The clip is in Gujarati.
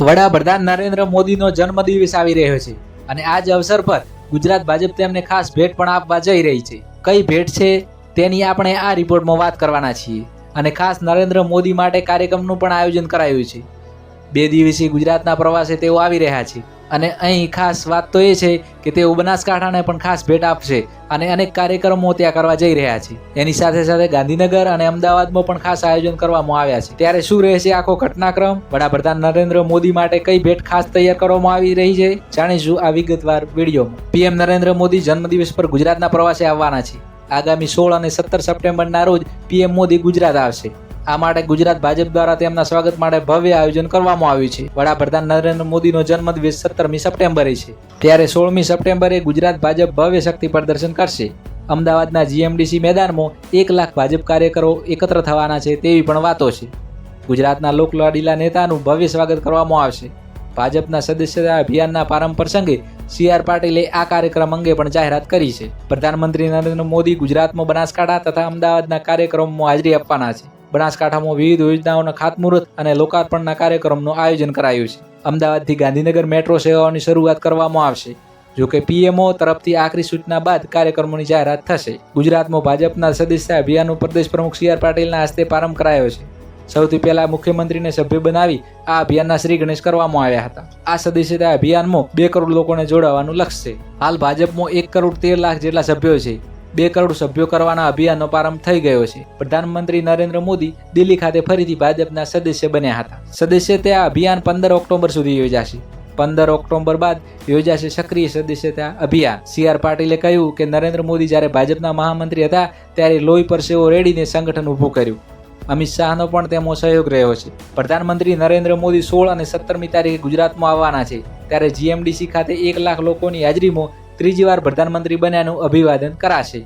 વડાપ્રધાન નરેન્દ્ર મોદીનો જન્મદિવસ આવી રહ્યો છે અને આ જ અવસર પર ગુજરાત ભાજપ તેમને ખાસ ભેટ પણ આપવા જઈ રહી છે. કઈ ભેટ છે તેની આપણે આ રિપોર્ટમાં વાત કરવાના છીએ અને ખાસ નરેન્દ્ર મોદી માટે કાર્યક્રમનું પણ આયોજન કરાયું છે. બે દિવસીય ગુજરાતના પ્રવાસે તેઓ આવી રહ્યા છે. અને અહીં ખાસ વાત તો એ છે કે તેઓ બનાસકાંઠાને પણ ખાસ ભેટ આપશે અને અનેક કાર્યક્રમો ત્યાં કરવા જઈ રહ્યા છે. એની સાથે સાથે ગાંધીનગર અને અમદાવાદમાં પણ ખાસ આયોજન કરવામાં આવ્યા છે. ત્યારે શું રહેશે આખો ઘટનાક્રમ? વડાપ્રધાન નરેન્દ્ર મોદી માટે કઈ ભેટ ખાસ તૈયાર કરવામાં આવી રહી છે? જાણીશું આ વિગતવાર વિડીયોમાં. પીએમ નરેન્દ્ર મોદી જન્મદિવસ પર ગુજરાતના પ્રવાસે આવવાના છે. આગામી સોળ અને સત્તર સપ્ટેમ્બરના રોજ પીએમ મોદી ગુજરાત આવશે. આ માટે ગુજરાત ભાજપ દ્વારા તેમના સ્વાગત માટે ભવ્ય આયોજન કરવામાં આવ્યું છે. વડાપ્રધાન નરેન્દ્ર મોદીનો જન્મદિવસ સત્તરમી સપ્ટેમ્બરે છે. ત્યારે સોળમી સપ્ટેમ્બરે ગુજરાત ભાજપ ભવ્ય શક્તિ પ્રદર્શન કરશે. અમદાવાદના જીએમડીસી મેદાનમાં એક લાખ ભાજપ કાર્યકરો એકત્ર થવાના છે તેવી પણ વાતો છે. ગુજરાતના લોકલાડીલા નેતાનું ભવ્ય સ્વાગત કરવામાં આવશે. ભાજપના સદસ્યતા અભિયાનના પ્રારંભ પ્રસંગે સી આર પાટીલે આ કાર્યક્રમ અંગે પણ જાહેરાત કરી છે. પ્રધાનમંત્રી નરેન્દ્ર મોદી ગુજરાતમાં બનાસકાંઠા તથા અમદાવાદના કાર્યક્રમમાં હાજરી આપવાના છે. બનાસકાંઠામાં વિવિધ યોજનાઓના ખાતમુહૂર્ત અને લોકાર્પણના કાર્યક્રમનું આયોજન કરાયું છે. અમદાવાદથી ગાંધીનગર મેટ્રો સેવાઓની શરૂઆત કરવામાં આવશે જોકે પીએમઓ તરફથી આખરી સૂચના બાદ કાર્યક્રમોની જાહેરાત થશે. ગુજરાતમાં ભાજપના સદસ્ય અભિયાનનું પ્રદેશ પ્રમુખ સી આર પાટીલના હસ્તે પ્રારંભ કરાયો છે. સૌથી પહેલા મુખ્યમંત્રીને સભ્ય બનાવી આ અભિયાનના શ્રી ગણેશ કરવામાં આવ્યા હતા. આ સદસ્યતા અભિયાનમાં બે કરોડ લોકોને જોડાવાનું લક્ષ્ય છે. હાલ ભાજપમાં એક કરોડ તેર લાખ જેટલા સભ્યો છે. બે કરોડ સભ્યો કરવાના અભિયાનનો પ્રારંભ થઈ ગયો છે. પ્રધાનમંત્રી નરેન્દ્ર મોદી દિલ્હી ખાતે ફરીથી ભાજપના સદસ્ય બન્યા હતા. સદસ્ય તે આ અભિયાન પંદર ઓક્ટોબર સુધી યોજાશે. પંદર ઓક્ટોબર બાદ યોજાશે સક્રિય સદસ્યતા અભિયાન. સી આર પાટીલે કહ્યું કે નરેન્દ્ર મોદી જ્યારે ભાજપના મહામંત્રી હતા ત્યારે લોહી પરસેવો રેડીને સંગઠન ઊભું કર્યું. અમિત શાહનો પણ તેમાં સહયોગ રહ્યો છે. પ્રધાનમંત્રી નરેન્દ્ર મોદી સોળ અને સત્તરમી તારીખે ગુજરાતમાં આવવાના છે. ત્યારે જીએમડીસી ખાતે એક લાખ લોકોની હાજરીમાં ત્રીજી વાર પ્રધાનમંત્રી બન્યાનું અભિવાદન કરાશે.